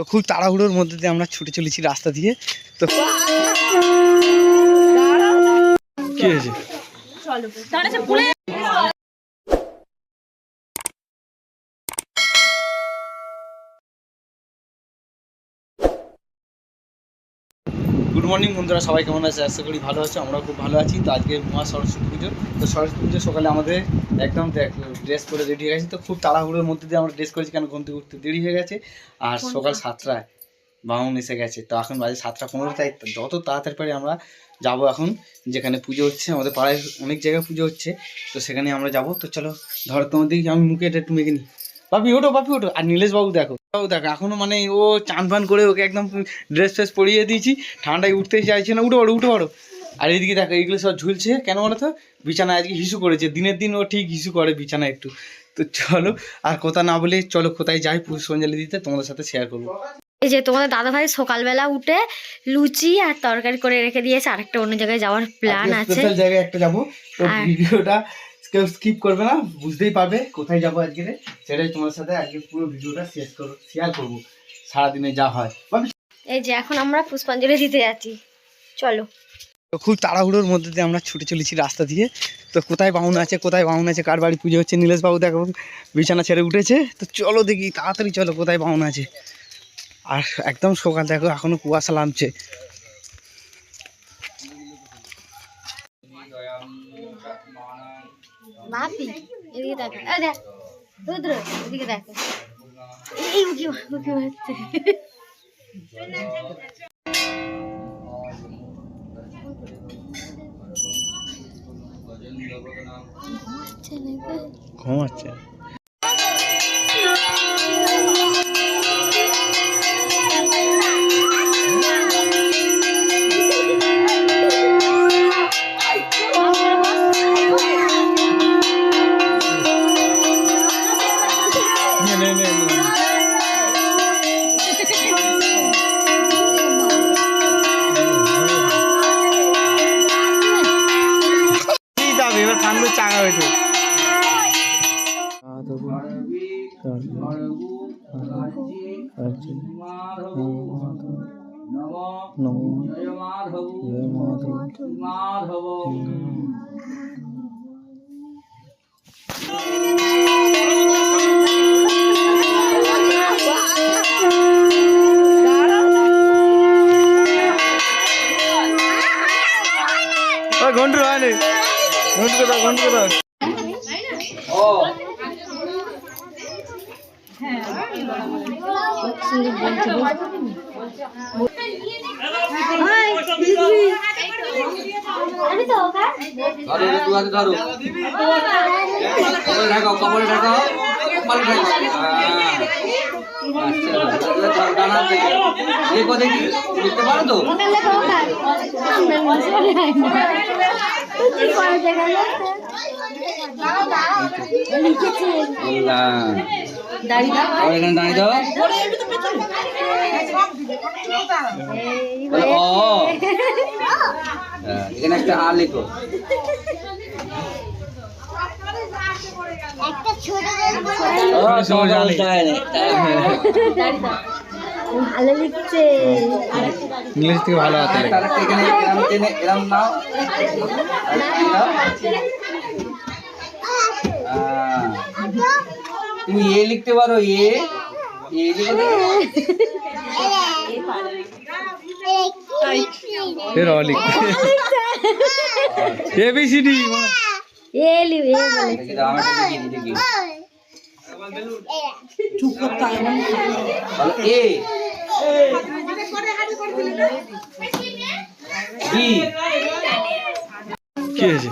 তো খুব তাড়াহুড়োর মধ্যে দিয়ে আমরা ছুটে চলেছি রাস্তা দিয়ে। তো কি হয়েছে? গুড মর্নিং বন্ধুরা সবাই কেমন আছে? আশা করি ভালো আছে আমরা খুব ভালো আছি। তো আজকে মহা সরস্বতী পুজো। তো সরস্বতী পুজো সকালে আমাদের একদম ড্রেস করে রেডি হয়ে গেছে। তো খুব তাড়াহুড়োর মধ্যে দিয়ে আমরা ড্রেস করেছি কেন ঘুম থেকে উঠতে দেরি হয়ে গেছে। আর সকাল সাতটায় বাউন এসে গেছে। তো এখন বাজে সাতটা পনেরো তাই যত তাড়াতাড়ি পারি আমরা যাব এখন যেখানে পুজো হচ্ছে আমাদের পাড়ায় অনেক জায়গায় পুজো হচ্ছে। তো সেখানে আমরা যাব। তো চলো ধরো তোমাদের আমি মুখে এটা একটু মেখে নিই। বাপি ওঠো বাপি ওঠো। আর নীলেশ বাবু দেখো। বাবু দেখো এখনও মানে ও চান ফান করে ওকে একদম ড্রেস ফ্রেস পরিয়ে দিয়েছি। ঠান্ডায় উঠতে চাইছে না। উঠে পড়ো উঠে পড়ো আর এইদিকে দেখো এইগুলো সব ঝুলছে। কেন বলো তো? বিছানায় আজকে হিসু করেছে। দিনের দিন ও ঠিক হিসু করে বিছানায় একটু। তো চলো আর কথা না বলে চলো কোথায় যাই পুষ্পাঞ্জলি দিতে তোমাদের সাথে শেয়ার করব। এই যে তোমাদের দাদা ভাই সকালবেলা উঠে লুচি আর তরকারি করে রেখে দিয়েছে। আরেকটা অন্য জায়গায় যাওয়ার প্ল্যান আছে। জায়গায় একটা যাব। তো ভিডিওটা কেউ স্কিপ করবে না বুঝতেই পারবে কোথায় যাব আজকে। সেটাই তোমার সাথে আজকে পুরো ভিডিওটা শেয়ার করব শেয়ার করব সারাদিনে যা হয়। এই যে এখন আমরা পুষ্পাঞ্জলি দিতে যাচ্ছি। চলো। খুব তাড়াহুড়োর মধ্যে দিয়ে আমরা ছুটে চলেছি রাস্তা দিয়ে। তো কোথায় বাউন আছে কোথায় বাউন আছে কার বাড়ি পুজো হচ্ছে নীলেশ বাবু দেখো বিছানা ছেড়ে উঠেছে। তো চলো দেখি তাড়াতাড়ি চলো কোথায় বাউন আছে। আর একদম সকাল দেখো এখনও কুয়াশা নামছে। বাপি এদিকে দেখো এই দেখ রুদ্র এদিকে দেখো এই উকি উকি হচ্ছে ঘুমাচ্ছে ঘন্টু হয়নি ঘন্টু কোথাও ঘন্টু কোথাও ধরো দু হাতে ধরো। কপালে ঢাকাও কপালে ঢাকাও কপালে ঢাকাও। আচ্ছা, দেখি পারো তো। আবার দাঁড়িয়ে দাও। হ্যাঁ, এখানে একটা আ লেখো হয়। ভালো লিখছে ইংলিশ থেকে ভালো এখানে এরম টেনে এরম নাও তুমি এ লিখতে পারো এ এ লিখে দাও। ফের অলিক এ লিখ এ বলে লিখে দাও, আমারটা লিখিয়ে দিই, দেখি। বলো, এ বি কি হয়েছে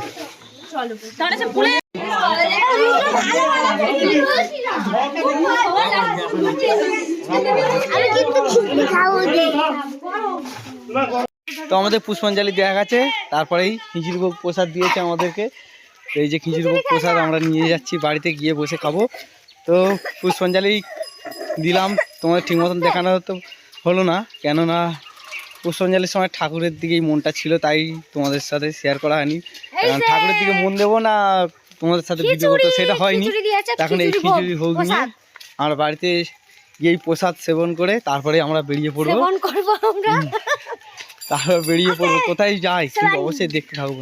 তো আমাদের পুষ্পাঞ্জলি দেওয়া গেছে। তারপরেই খিচুড়ি ভোগ প্রসাদ দিয়েছে আমাদেরকে। তো এই যে খিচুড়ি ভোগ প্রসাদ আমরা নিয়ে যাচ্ছি বাড়িতে গিয়ে বসে খাব। তো পুষ্পাঞ্জলি দিলাম তোমাদের ঠিক মতন দেখানো তো হলো না। কেননা পুষ্পাঞ্জলির সময় ঠাকুরের দিকেই মনটা ছিল তাই তোমাদের সাথে শেয়ার করা হয়নি। কারণ ঠাকুরের দিকে মন দেবো না তোমাদের সাথে ভিডিও করতে সেটা হয়নি। এখন এই খিচুড়ি ভোগ, নিয়ে। আমরা বাড়িতে গিয়ে এই প্রসাদ সেবন করে তারপরে আমরা বেরিয়ে পড়ব। তারপর বেরিয়ে পড়ব। কোথায় যাই? কিন্তু অবশ্যই দেখতে থাকব